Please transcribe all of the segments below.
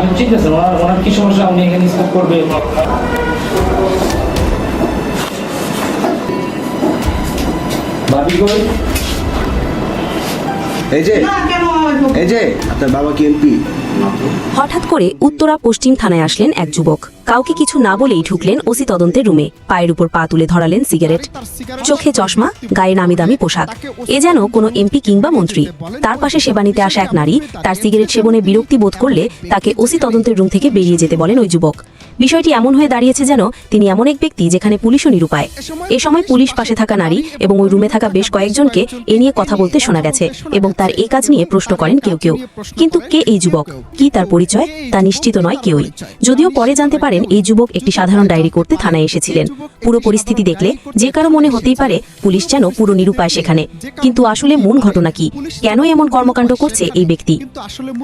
আমি ঠিক আছে ওনার ওনার কি সমস্যা? উনি এখানে স্কুপ করবে। ভাবি কই? এই যে এই যে আপনার বাবা কি এমপি? হঠাৎ করে উত্তরা পশ্চিম থানায় আসলেন এক যুবক। কাউকে কিছু না বলেই ঢুকলেন ওসি তদন্তের রুমে। পায়ের উপর পা তুলে ধরালেন সিগারেট। চোখে চশমা গায়ে নামি দামি পোশাক। এ যেন কোনো এমপি কিংবা মন্ত্রী। তার পাশে সেবা নিতে আসা এক নারী তার সিগারেট সেবনে বিরক্তি বোধ করলে তাকে ওসি তদন্তের রুম থেকে বেরিয়ে যেতে বলেন ওই যুবক। বিষয়টি এমন হয়ে দাঁড়িয়েছে যেন তিনি এমন এক ব্যক্তি যেখানে পুলিশও নিরুপায়। এ সময় পুলিশ পাশে থাকা নারী এবং ওই রুমে থাকা বেশ কয়েকজনকে এ নিয়ে কথা বলতে শোনা গেছে এবং তার এই কাজ নিয়ে প্রশ্ন করেন কেউ কেউ। কিন্তু কে এই যুবক? কি তার পরিচয়? তা নিশ্চিত নয় কেউই। যদিও পরে জানতে পারেন এই যুবক একটি সাধারণ ডায়েরি করতে থানায় এসেছিলেন। পুরো পরিস্থিতি দেখলে যে কারও মনে হতেই পারে পুলিশ যেন পুরো নিরুপায় সেখানে। কিন্তু আসলে মূল ঘটনা কি? কেন এমন কর্মকাণ্ড করছে এই ব্যক্তি?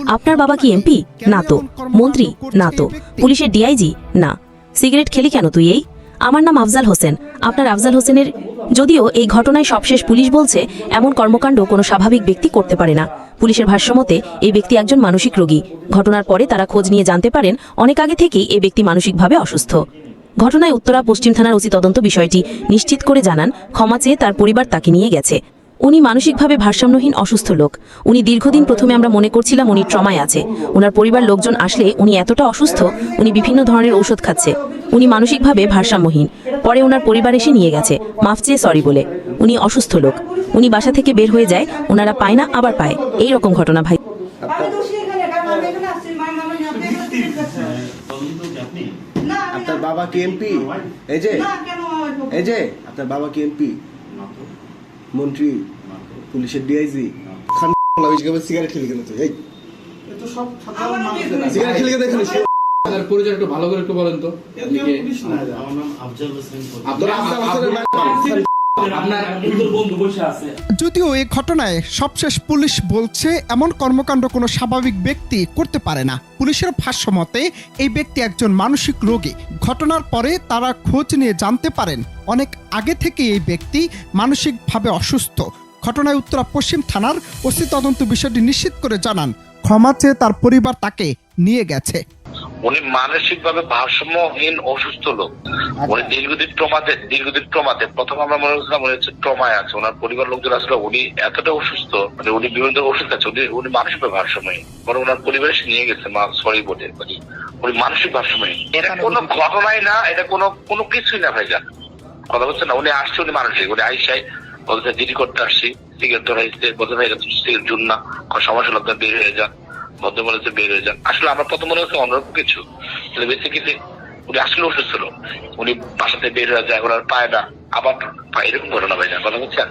আপনার বাবা কি এমপি? না তো। মন্ত্রী? না তো। পুলিশের ডিআইজি না। সিগারেট খেলি কেন তুই এই? আমার নাম আফজাল হোসেন। আপনার আফজাল হোসেনের যদিও এই ঘটনায় সবশেষ পুলিশ বলছে, এমন কর্মকাণ্ড কোনো স্বাভাবিক ব্যক্তি করতে পারে না। পুলিশের ভাষ্যমতে, এই ব্যক্তি একজন মানসিক রোগী। ঘটনার পরে তারা খোঁজ নিয়ে জানতে পারেন, অনেক আগে থেকেই এই ব্যক্তি মানসিকভাবে অসুস্থ। ঘটনায় উত্তরা পশ্চিম থানার ওসি তদন্ত বিষয়টি নিশ্চিত করে জানান, ক্ষমা চেয়ে তার পরিবার তাকে নিয়ে গেছে। উনি মানসিকভাবে ভারসাম্যহীন অসুস্থ লোক। উনি দীর্ঘদিন প্রথমে আমরা মনে করছিলাম উনি ট্রমায় আছে। ওনার পরিবার লোকজন আসলে উনি এতটা অসুস্থ উনি বিভিন্ন ধরনের ঔষধ খাচ্ছে। উনি মানসিকভাবে ভারসাম্যহীন। পরে ওনার পরিবার এসে নিয়ে গেছে। মাফ চেয়ে সরি বলে। উনি অসুস্থ লোক। উনি বাসা থেকে বের হয়ে যায় ওনারা পায় না আবার পায়। এই রকম ঘটনা ভাই। আপনার বাবা কি এমপি? এই যে এই যে আপনার বাবা কি এমপি? মন্ত্রী। পুলিশের ডিআইজি খান সিগারেট খেলি কেন তুই এই। সিগারেট খেলি কেন এখানে আপনার পরিচয় একটু ভালো করে একটু বলেন তো। আপনি কে? আমার নাম আফজাল হোসেন আব্দুল আফজাল আব্দুল- হোসেনের বাড়ি- আপনার সুন্দর বন্ধু বসে আছে। যদিও এই ঘটনায় সবশেষ পুলিশ বলছে এমন কর্মকাণ্ড কোনো স্বাভাবিক ব্যক্তি করতে পারে না। পুলিশের ভাষ্য মতে এই ব্যক্তি একজন মানসিক রোগী। ঘটনার পরে তারা খোঁজ নিয়ে জানতে পারেন অনেক আগে থেকে এই ব্যক্তি মানসিকভাবে অসুস্থ। ঘটনায় উত্তরা পশ্চিম থানার ওসি তদন্ত বিষয়টি নিশ্চিত করে জানান ক্ষমা চেয়ে তার পরিবার তাকে নিয়ে গেছে। উনি মানসিক ভাবে ভারসাম্যহীন অসুস্থ লোক। উনি দীর্ঘদিন ট্রমাতে দীর্ঘদিন ট্রমাতে প্রথম আমরা মনে করছিলাম উনি হচ্ছে ট্রমায় আছে ওনার পরিবার লোকজন আসলে উনি এতটা অসুস্থ মানে উনি বিভিন্ন ওষুধ আছে উনি উনি মানসিক ভাবে ভারসাম্যহীন বরং ওনার পরিবার এসে নিয়ে গেছে মা সরি বলে মানে উনি মানসিক ভারসাম্যহীন। এটা কোনো ঘটনাই না এটা কোনো কোনো কিছুই না ভাইজান। কথা বলছে না উনি আসছে উনি মানসিক উনি আইসাই বলছে, দেরি করতে আসছি। সিগারেট ধরাইছে বলতে ভাই, এটা সিগারেট জুন না। সমস্যা আপনার বের হয়ে যান? ভদ্র হচ্ছে বের হয়ে যান। আসলে আমার প্রথম মনে হচ্ছে অন্যরকম কিছু। বেসিক্যালি উনি আসলে অসুস্থ ছিল উনি বাসাতে বের হয়ে যায়, ওনার পায় না আবার এরকম ঘটনা ভাই কথা বলছেন?